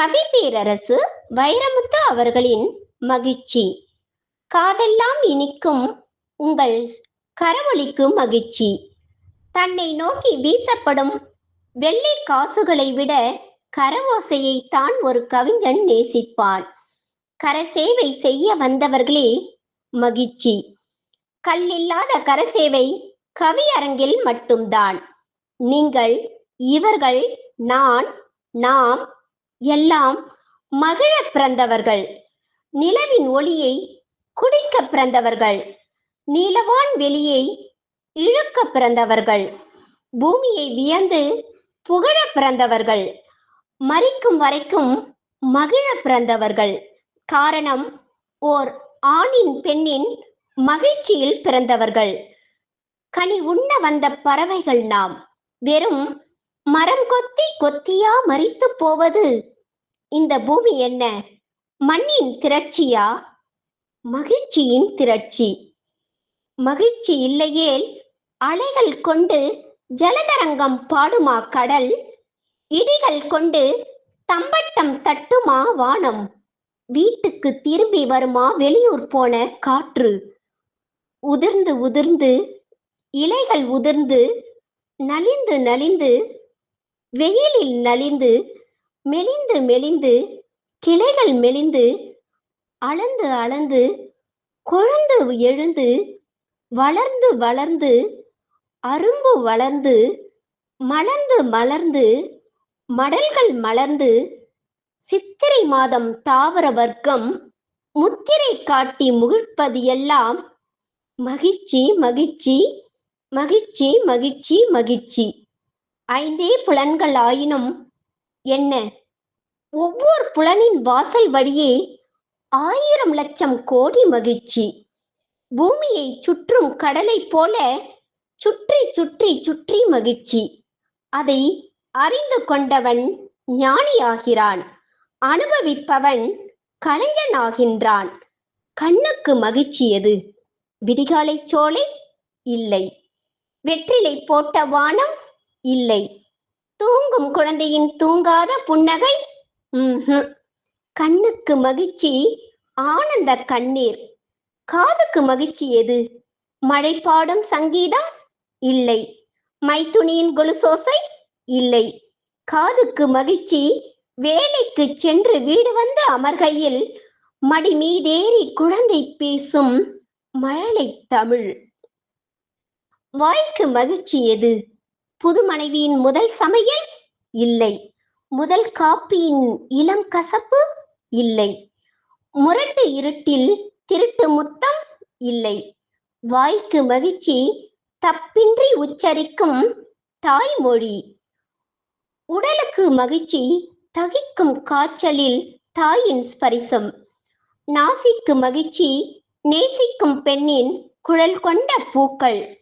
கவி பேரரசு வைரமுத்து அவர்களின் மகிழ்ச்சி. காதெல்லாம் இனிக்கும் உங்கள் கரவொலிக்கு மகிழ்ச்சி. தன்னை நோக்கி வீசப்படும் வெள்ளி காசுகளை விட கரவோசையை தான் ஒரு கவிஞன் நேசிப்பான். கரசேவை செய்ய வந்தவர்களே மகிழ்ச்சி. கல்லில்லாத கரசேவை கவியரங்கில் மட்டும்தான். நீங்கள் இவர்கள் நான் நாம் எல்லாம் மகிழ பிறந்தவர்கள். நிலவின் ஒளியை குடிக்க பிறந்தவர்கள். நீலவான் வெளியை இழுக்க பிறந்தவர்கள். பூமியை வியந்து புகழ பிறந்தவர்கள். மறிக்கும் வரைக்கும் மகிழ பிறந்தவர்கள். காரணம் ஓர் ஆணின் பெண்ணின் மகிழ்ச்சியில் பிறந்தவர்கள். கனி உண்ண வந்த பறவைகள் நாம். வெறும் மரம் கொத்தி கொத்தியா மறித்து போவது இந்த பூமி என்ன? மண்ணின் திரட்சியா? மகிழ்ச்சியின் திரட்சி. மகிழ்ச்சி இல்லையேல் அலைகள் கொண்டு ஜலதரங்கம் பாடுமா கடல்? இடிகள் கொண்டு தம்பட்டம் தட்டுமா வானம்? வீட்டுக்கு திரும்பி வருமா வெளியூர் போன காற்று? உதிர்ந்து உதிர்ந்து இலைகள் உதிர்ந்து நலிந்து நலிந்து வெயிலில் நலிந்து மெலிந்து மெலிந்து கிளைகள் மெலிந்து அளந்து அளந்து கொழுந்து எழுந்து வளர்ந்து வளர்ந்து அரும்பு வளர்ந்து மலர்ந்து மலர்ந்து மடல்கள் மலர்ந்து சித்திரை மாதம் தாவர வர்க்கம் முத்திரை காட்டி முகிழ்ப்பது எல்லாம் மகிழ்ச்சி மகிழ்ச்சி மகிழ்ச்சி மகிழ்ச்சி மகிழ்ச்சி. ஐந்தே புலன்கள் ஆயினும் என்ன? ஒவ்வொரு புலனின் வாசல் வழியே ஆயிரம் லட்சம் கோடி மகிழ்ச்சி. பூமியை சுற்றும் கடலைப் போல சுற்றி சுற்றி சுற்றி மகிழ்ச்சி. அதை அறிந்து கொண்டவன் ஞானியாகிறான். அனுபவிப்பவன் கலைஞனாகின்றான். கண்ணுக்கு மகிழ்ச்சி எது? விடிகாலை சோலை இல்லை. வெற்றிலை போட்ட வானம் இல்லை. தூங்கும் குழந்தையின் தூங்காத புன்னகை. கண்ணுக்கு மகிழ்ச்சி ஆனந்த கண்ணீர். காதுக்கு மகிழ்ச்சி எது? மழை பாடும் சங்கீதம்? இல்லை. மைத்துணியின் கொலுசோசை? இல்லை. காதுக்கு மகிழ்ச்சி வேலைக்கு சென்று வீடு வந்து அமர்கையில் மடி மீதேறி குழந்தை பேசும் மழலை தமிழ். வாய்க்கு மகிழ்ச்சி எது? புது மனைவியின் முதல் சமையல் இல்லை. முதல் காப்பியின் இளம் கசப்பு இல்லை. முரட்டு இருட்டில் திருட்டு முத்தம் இல்லை. வாய்க்கு மகிழ்ச்சி தப்பின்றி உச்சரிக்கும் தாய்மொழி. உடலுக்கு மகிழ்ச்சி தகிக்கும் காய்ச்சலில் தாயின் ஸ்பரிசம். நாசிக்கு மகிழ்ச்சி நேசிக்கும் பெண்ணின் குழல் கொண்ட பூக்கள்.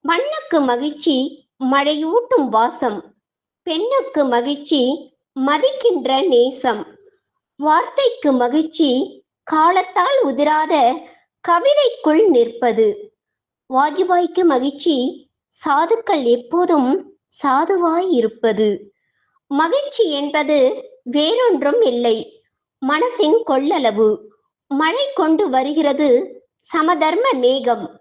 மண்ணுக்கு மகிழ்ச்சி மழையூட்டும் வாசம். பெண்ணுக்கு மகிழ்ச்சி மதிக்கின்ற நேசம். வார்த்தைக்கு மகிழ்ச்சி காலத்தால் உதிராத கவிதைக்குள் நிற்பது. வாஜ்பாய்க்கு மகிழ்ச்சி சாதுக்கள் எப்போதும் சாதுவாய் இருப்பது. மகிழ்ச்சி என்பது வேறொன்றும் இல்லை. மனசின் கொள்ளளவு. மழை கொண்டு வருகிறது சமதர்ம மேகம்.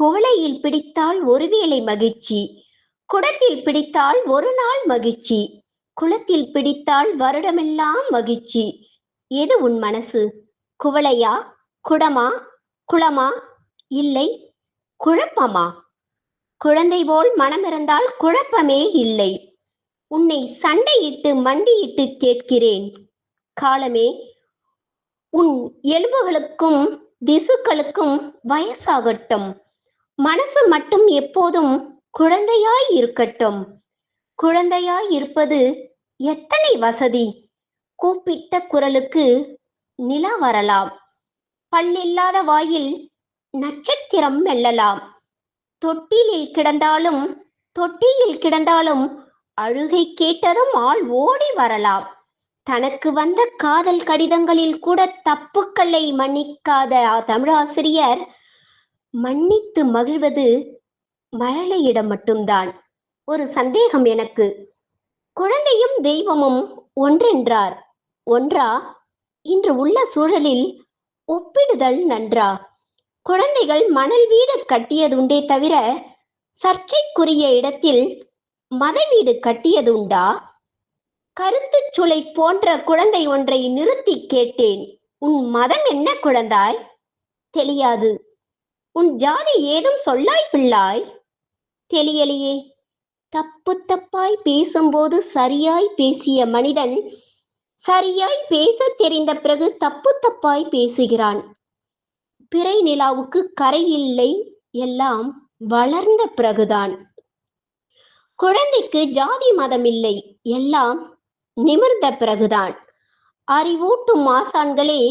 குவளையில் பிடித்தால் ஒருவேளை மகிழ்ச்சி. குடத்தில் பிடித்தால் ஒரு நாள் மகிழ்ச்சி. குளத்தில் பிடித்தால் வருடமெல்லாம் மகிழ்ச்சி. எது உன் மனசு? குவளையா? குடமா? குளமா? இல்லை. குழப்பமா? குழந்தை போல் மனமிருந்தால் குழப்பமே இல்லை. உன்னை சண்டையிட்டு மண்டியிட்டு கேட்கிறேன். காலமே உன் எலும்புகளுக்கும் திசுக்களுக்கும் வயசாகட்டும். மனசு மட்டும் எப்போதும் குழந்தையாய் இருக்கட்டும். குழந்தையாய் இருப்பது எத்தனை வசதி? கூப்பிட்ட குரலுக்கு நிலா வரலாம். பல்லில்லாத வாயில் நட்சத்திரம் மெல்லலாம். தொட்டிலில் கிடந்தாலும் தொட்டியில் கிடந்தாலும் அழுகை கேட்டதும் ஆள் ஓடி வரலாம். தனக்கு வந்த காதல் கடிதங்களில் கூட தப்புக்களை மன்னிக்காத தமிழாசிரியர் மன்னித்து மகிழ்வது மழலையிடம் மட்டும்தான். ஒரு சந்தேகம் எனக்கு. குழந்தையும் தெய்வமும் ஒன்றென்றார். ஒன்றா? இன்று உள்ள சூழலில் ஒப்பிடுதல் நன்றா? குழந்தைகள் மணல் வீடு கட்டியதுண்டே தவிர சர்ச்சைக்குரிய இடத்தில் மத வீடு கட்டியதுண்டா? கருத்துச் சுளை போன்ற குழந்தை ஒன்றை நிறுத்தி கேட்டேன். உன் மதம் என்ன குழந்தாய்? தெரியாது. உன் ஜாதி ஏதும் சொல்லாய் பிள்ளாய்? தெளியலையே. தப்பு தப்பாய் பேசும்போது சரியாய் பேசிய மனிதன் சரியாய் பேச தெரிந்த பிறகு தப்பு தப்பாய் பேசுகிறான். பிறை நிலாவுக்கு கரை இல்லை எல்லாம் வளர்ந்த பிறகுதான். குழந்தைக்கு ஜாதி மதம் இல்லை எல்லாம் நிமிர்ந்த பிறகுதான். அறிவூட்டும் ஆசான்களே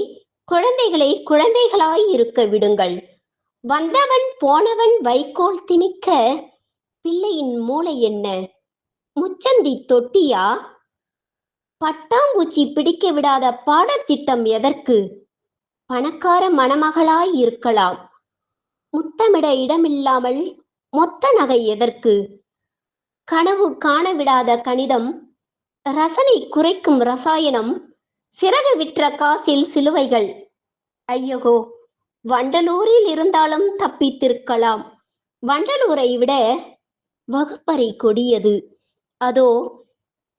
குழந்தைகளை குழந்தைகளாய் இருக்க விடுங்கள். வந்தவன் போனவன் வைக்கோல் திணிக்க பிள்ளையின் மூளை என்ன? முச்சந்தி தொட்டியா? பட்டாம்பூச்சி பிடிக்க விடாத பாடத்திட்டம் எதற்கு? பணக்கார மணமகளாய் இருக்கலாம். முத்தமிட இடமில்லாமல் மொத்த நகை எதற்கு? கனவு காண விடாத கணிதம் ரசனை குறைக்கும் ரசாயனம் சிறகு விற்ற காசில் சிலுவைகள். ஐயகோ வண்டலூரில் இருந்தாலும் தப்பித்திருக்கலாம். வண்டலூரை விட வகுப்பறை கொடியது. அதோ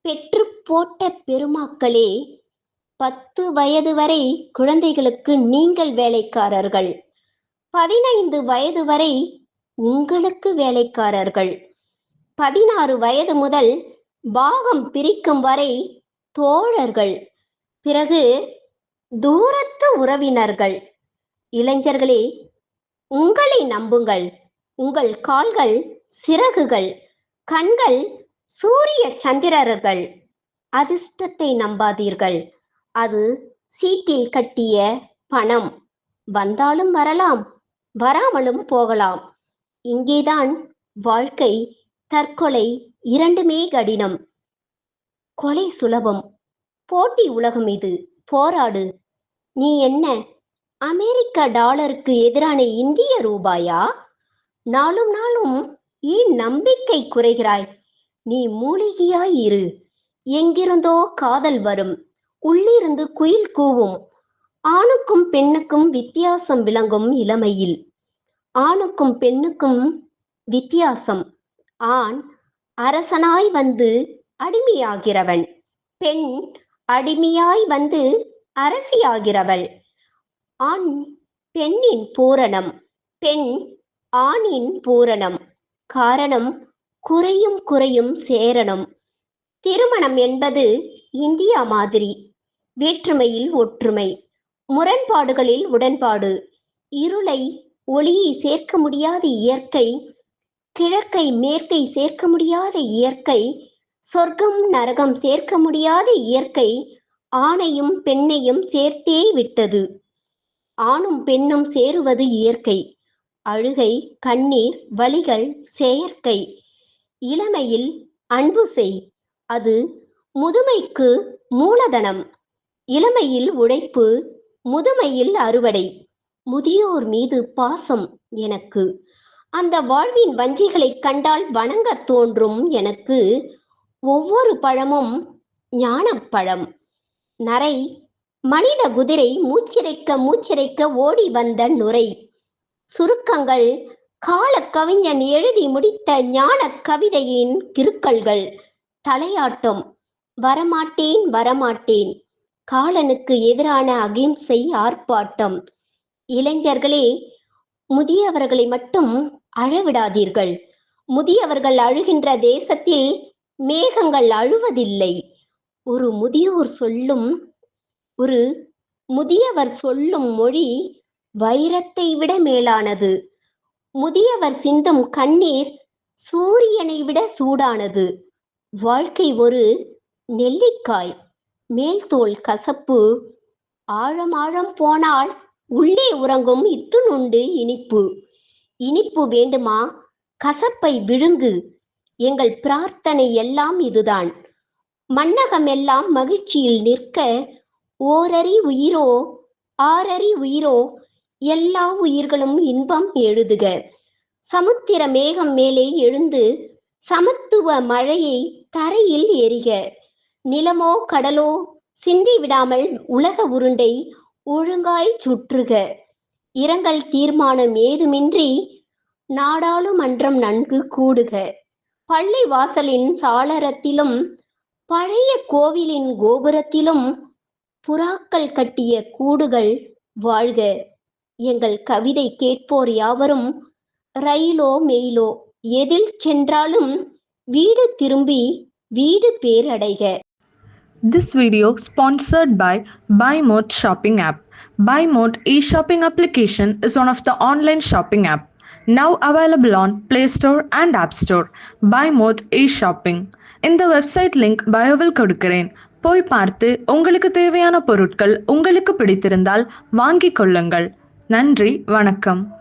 பெற்று போட்ட பெருமாக்களே பத்து வயது வரை குழந்தைகளுக்கு நீங்கள் வேலைக்காரர்கள். பதினைந்து வயது வரை உங்களுக்கு வேலைக்காரர்கள். பதினாறு வயது முதல் பாகம் பிரிக்கும் வரை தோழர்கள். பிறகு தூரத்து உறவினர்கள். இளைஞர்களே உங்களை நம்புங்கள். உங்கள் கால்கள் சிறகுகள் கண்கள் சூரிய சந்திரர்கள் அதிர்ஷ்டத்தை நம்பாதீர்கள். அது சீட்டில் கட்டிய பணம். வந்தாலும் வரலாம் வராமலும் போகலாம். இங்கேதான் வாழ்க்கை தற்கொலை இரண்டுமே கடினம். கொலை சுலபம். போட்டி உலகம் இது. போராடு. நீ என்ன அமெரிக்க டாலருக்கு எதிரான இந்திய ரூபாயா? நாளும் நாளும் ஏன் நம்பிக்கை குறைகிறாய்? நீ மூலிகையாய் இரு. எங்கிருந்தோ காதல் வரும். உள்ளிருந்து குயில் கூவும். ஆணுக்கும் பெண்ணுக்கும் வித்தியாசம் விளங்கும் இளமையில். ஆணுக்கும் பெண்ணுக்கும் வித்தியாசம். ஆண் அரசனாய் வந்து அடிமையாகிறவன். பெண் அடிமையாய் வந்து அரசியாகிறவள். ஆண் பெண்ணின் பூரணம். பெண் ஆணின் பூரணம். காரணம் குறையும் குறையும் சேரணம். திருமணம் என்பது இந்தியா மாதிரி. வேற்றுமையில் ஒற்றுமை. முரண்பாடுகளில் உடன்பாடு. இருளை ஒளியை சேர்க்க முடியாத இயற்கை கிழக்கை மேற்கை சேர்க்க முடியாத இயற்கை சொர்க்கம் நரகம் சேர்க்க முடியாத இயற்கை ஆணையும் பெண்ணையும் சேர்த்தே விட்டது. ஆணும் பெண்ணும் சேருவது இயற்கை. அழுகை கண்ணீர் வலிகள் செயற்கை. இளமையில் அன்பு செய். அது முதுமைக்கு மூலதனம். இளமையில் உழைப்பு முதுமையில் அறுவடை. முதியோர் மீது பாசம் எனக்கு. அந்த வாழ்வின் வஞ்சிகளைக் கண்டால் வணங்கத் தோன்றும் எனக்கு ஒவ்வொரு பழமும் ஞானப்பழம் நரை மனித குதிரை மூச்சிறைக்க மூச்சிறைக்க ஓடி வந்த நுரை. சுருக்கங்கள். கால கவிஞன் எழுதி முடித்த ஞான கவிதையின் கிருக்கல்கள் தலையாட்டம். வரமாட்டேன் வரமாட்டேன். காலனுக்கு எதிரான அகிம்சை ஆர்ப்பாட்டம். இளைஞர்களே முதியவர்களை மட்டும் அழவிடாதீர்கள். முதியவர்கள் அழுகின்ற தேசத்தில் மேகங்கள் அழுவதில்லை. ஒரு முதியோர் சொல்லும் ஒரு முதியவர் சொல்லும் மொழி வைரத்தை விட மேலானது. முதியவர் சிந்தும் கண்ணீர் சூரியனை விட சூடானது. வாழ்க்கை ஒரு நெல்லிக்காய் மேல்தோல் கசப்பு. ஆழம் ஆழம் போனால் உள்ளே உறங்கும் இத்துணுண்டு இனிப்பு. இனிப்பு வேண்டுமா? கசப்பை விழுங்கு. எங்கள் பிரார்த்தனை எல்லாம் இதுதான். மன்னகம் எல்லாம் மகிழ்ச்சியில் நிற்க ஓரறி உயிரோ ஆறறி உயிரோ எல்லா உயிர்களும் இன்பம் எழுதுக. சமுத்திர மேகம் மேலே எழுந்து சமத்துவ மழையை தரையில் எரிக. நிலமோ கடலோ சிந்தி விடாமல் உலக உருண்டை ஒழுங்காய் சுற்றுக. இரங்கல் தீர்மானம் ஏதுமின்றி நாடாளுமன்றம் நன்கு கூடுக. பள்ளி வாசலின் சாளரத்திலும் பழைய கோவிலின் கோபுரத்திலும் புறாக்கள் கட்டிய கூடுகள் வாழ்க. எங்கள் கவிதை கேட்போர் யாவரும் ரயிலோ மெயிலோ எதில் சென்றாலும் வீடு திரும்பி வீடு பேரடைக this video sponsored by by mode shopping app by mode e shopping application is one of the online shopping app now available on Play store and app store by mode e shopping இந்த website link பயோவில் கொடுக்கிறேன் போய் பார்த்து உங்களுக்கு தேவையான பொருட்கள் உங்களுக்கு பிடித்திருந்தால் வாங்கிக் கொள்ளுங்கள் நன்றி வணக்கம்.